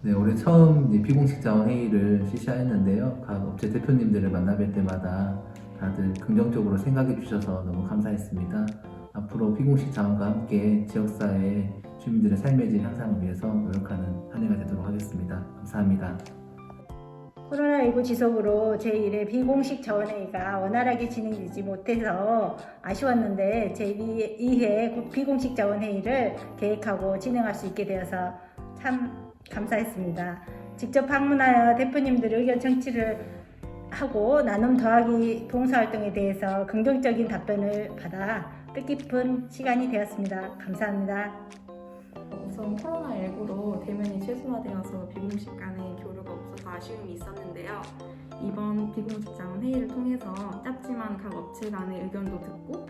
네, 올해 처음 비공식 자원 회의를 실시했는데요. 각 업체 대표님들을 만나뵐 때마다 다들 긍정적으로 생각해 주셔서 너무 감사했습니다. 앞으로 비공식 자원과 함께 지역사회 주민들의 삶의 질 향상을 위해서 노력하는 한 해가 되도록 하겠습니다. 감사합니다. 코로나19 지속으로 제1회 비공식 자원회의가 원활하게 진행되지 못해서 아쉬웠는데 제2회 비공식 자원회의를 계획하고 진행할 수 있게 되어서 참 감사했습니다. 직접 방문하여 대표님들 의견 청취를 하고 나눔 더하기 봉사활동에 대해서 긍정적인 답변을 받아 뜻깊은 시간이 되었습니다. 감사합니다. 우선 코로나19로 대면이 최소화되어서 비공식 간의 교류가 없어서 아쉬움이 있었는데요. 이번 비공식 자원 회의를 통해서 짧지만 각 업체 간의 의견도 듣고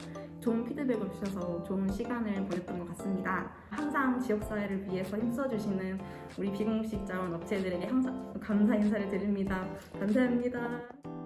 좋은 피드백을 주셔서 좋은 시간을 보냈던 것 같습니다. 항상 지역사회를 위해서 힘써주시는 우리 비공식 자원 업체들에게 항상 감사 인사를 드립니다. 감사합니다.